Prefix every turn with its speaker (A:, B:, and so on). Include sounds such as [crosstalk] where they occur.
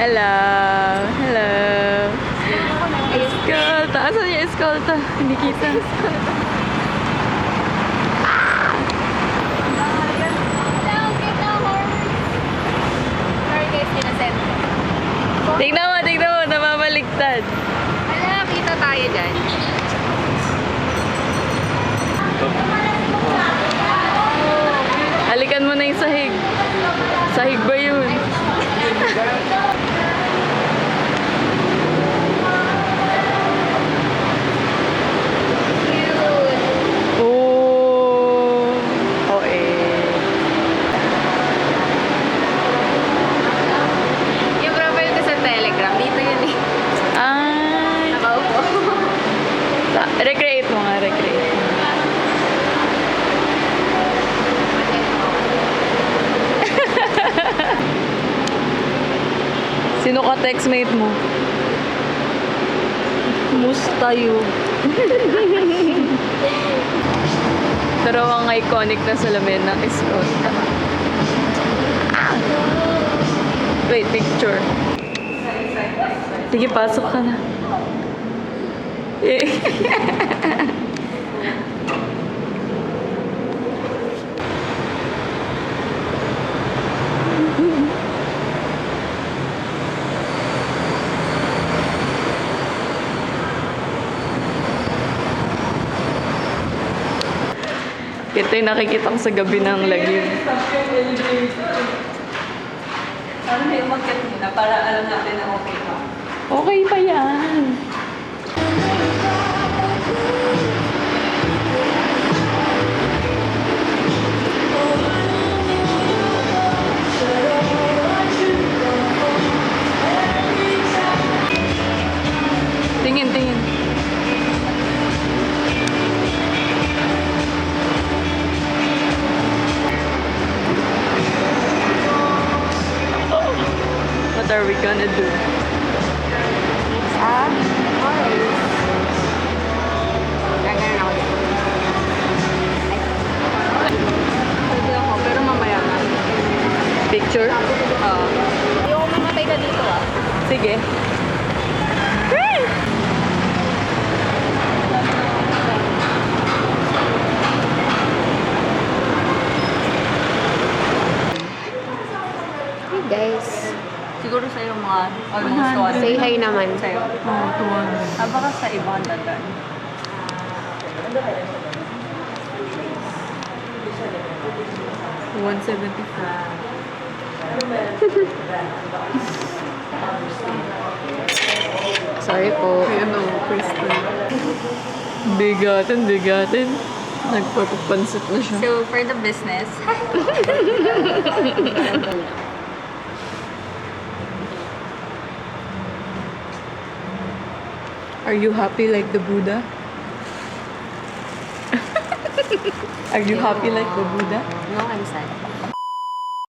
A: Hello. Hello. Escolta. Asan yung escolta? Hindi kita. Tignan mo, tignan mo. Namamaliktad.
B: Wala, kita tayo dyan.
A: Halikan mo na yung sahig. Sahig ba yun?
B: Cute.
A: Oh. Oh eh.
B: Yung profile ko sa Telegram, dito yun eh.
A: Ay.
B: Nakaupo.
A: Sa- Recreate mo nga, recreate. [laughs] Sino ka textmate mo? Mustayo. [laughs] Pero ang iconic na salamin ng Escota. Wait, picture. Sige, pasok ka na. [laughs] Ito yung nakikita ko sa gabi ng lagim.
C: Sana may umakyat muna para alam natin na okay ka.
A: Okay pa yan. What are we gonna do?
B: Ah, orange. Gagana ako dito.
C: Pwede ako, pero mamaya na.
A: Picture?
B: Oo. Yung mamatay ka dito ah.
A: Sige.
B: Hey guys.
C: Siguro sa'yo mga almost one.
B: Say hi naman.
C: Sa'yo.
A: Oh, tuwan.
C: Ah, baka sa ibang dadan.
A: One seventy-five. [laughs]
B: Sorry po.
A: Ano, Kristen? Bigatin, bigatin. Nagpapapansit na siya.
C: So, for the business, [laughs]
A: Are you happy like the Buddha? [laughs] Are you happy like the Buddha?
B: No, I'm sad.